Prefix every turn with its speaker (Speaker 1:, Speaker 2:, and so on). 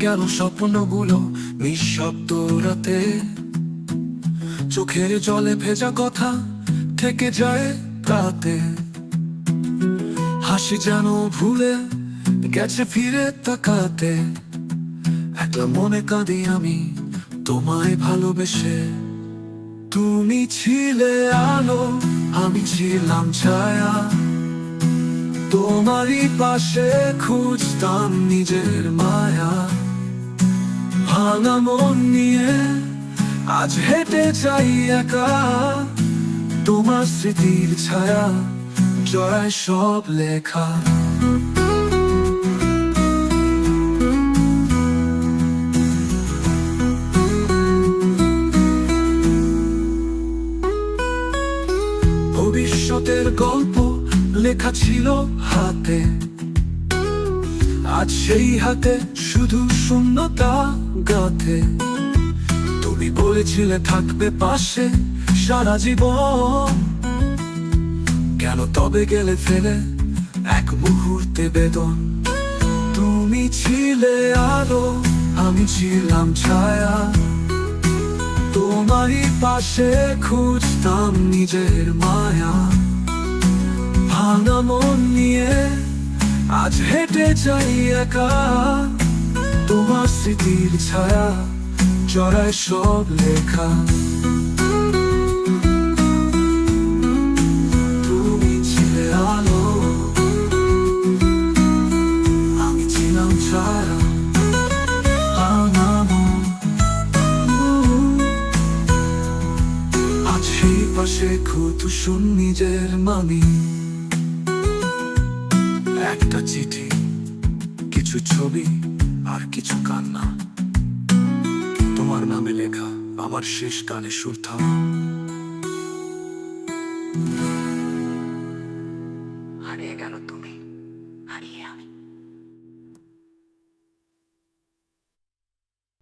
Speaker 1: গেল স্বপ্নগুলো নিঃশব্দ রাতে। চোখের জলে ভেজা কথা থেকে যায় রাতে হাসি যেন ভুলে গেছে ফিরে তাকাতে। একলা মনে কাঁদি আমি তোমায় ভালোবেসে। তুমি ছিলে আলো, আমি ছিলাম ছায়া। তোমারই পাশে খুঁজতাম নিজের মায়া। ভাঙা মন নিয়ে আজ হেঁটে যাই একা। তোমার স্মৃতির ছায়া জয় সব লেখা। ভবিষ্যতের গল্প লেখা ছিল হাতে। আজ সেই হাতে শুধু শূন্যতা গাথে। তুমি বলেছিলে থাকবে পাশে সারা জীবন। কেন তবে গেলে ফেলে এক মুহূর্তে বেদন? তুমি ছিলে আলো, আমি ছিলাম ছায়া। তোমারই পাশে খুঁজতাম নিজের মায়া। ভাঙা মন নিয়ে আজ হেঁটে যাই একা। তোমার স্মৃতির ছায়া জড়ায় সব লেখা। তুমি ছিলে আলো। আমি পাশে খুঁত শুন নিজের মামি একটা চিঠি, কিছু ছবি আর কিছু কান্না। তোমার নামে লেখা আমার শেষ গানে সুর থাম। হারিয়ে গেল তুমি।